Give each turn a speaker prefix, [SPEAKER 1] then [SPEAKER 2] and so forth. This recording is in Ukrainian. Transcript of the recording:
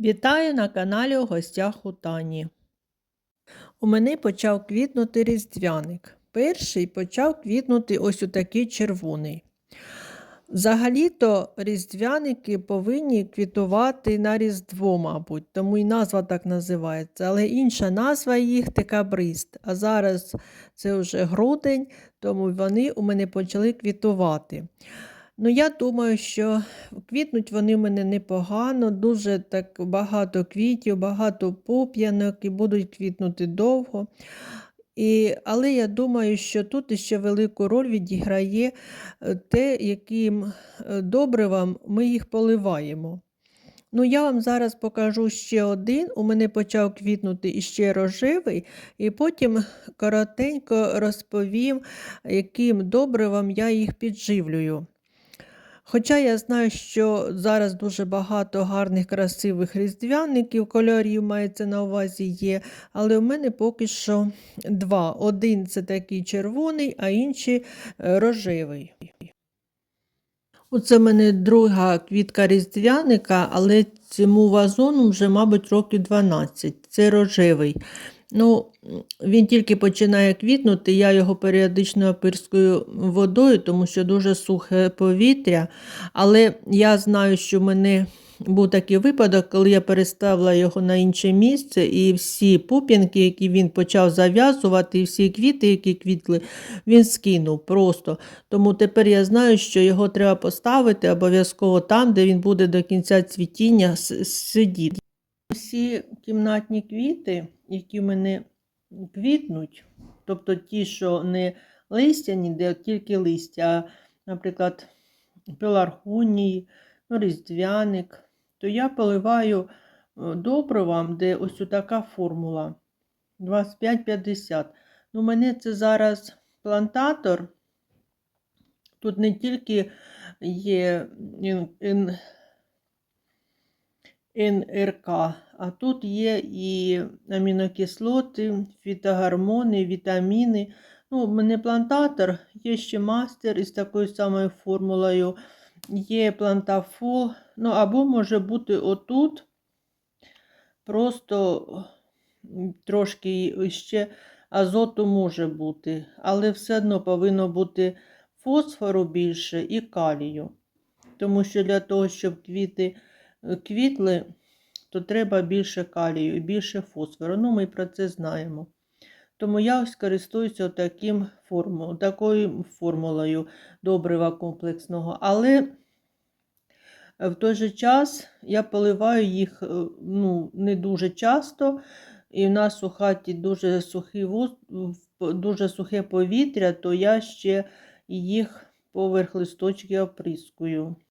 [SPEAKER 1] Вітаю на каналі у гостях у Тані. У мене почав квітнути різдвяник. Перший почав квітнути ось у такий червоний. Взагалі-то різдвяники повинні квітувати на Різдво, мабуть, тому і назва так називається. Але інша назва їх декабрист. А зараз це вже грудень, тому вони у мене почали квітувати. Ну, я думаю, що квітнуть вони в мене непогано, дуже так багато квітів, багато пуп'янок і будуть квітнути довго. І, але я думаю, що тут ще велику роль відіграє е, те, яким е, добривам ми їх поливаємо. Ну, я вам зараз покажу ще один. У мене почав квітнути іще рожевий, і потім коротенько розповім, яким добривам я їх підживлюю. Хоча я знаю, що зараз дуже багато гарних, красивих різдвяників, кольорів мається на увазі є, але у мене поки що два. Один це такий червоний, а інший е, рожевий. Оце в мене друга квітка різдвяника, але цьому вазону вже, мабуть, років 12. Це рожевий. Ну, він тільки починає квітнути, я його періодично опирскую водою, тому що дуже сухе повітря. Але я знаю, що в мене був такий випадок, коли я переставила його на інше місце, і всі пуп'янки, які він почав зав'язувати, і всі квіти, які квітли, він скинув просто. Тому тепер я знаю, що його треба поставити обов'язково там, де він буде до кінця цвітіння сидіти. Всі кімнатні квіти, які в мене квітнуть, тобто ті, що не листяні, де тільки листя, наприклад, пеларгонії, ну, різдвяник, то я поливаю е, добривом, де ось така формула 25-50. Ну, мене це зараз плантатор. Тут не тільки є НРК, а тут є і амінокислоти, фітогормони, вітаміни. Ну, мене плантатор, є ще мастер із такою самою формулою, є плантафол, ну або може бути отут. Просто трошки ще азоту може бути, але все одно повинно бути фосфору більше і калію. Тому що для того, щоб квіти квітли, то треба більше калію і більше фосфору. Ну, ми про це знаємо. Тому я ось користуюся таким форму, такою формулою добрива комплексного. Але в той же час я поливаю їх е, ну, не дуже часто. І в нас у хаті дуже, сухий дуже сухе повітря, то я ще їх поверх листочки оприскую.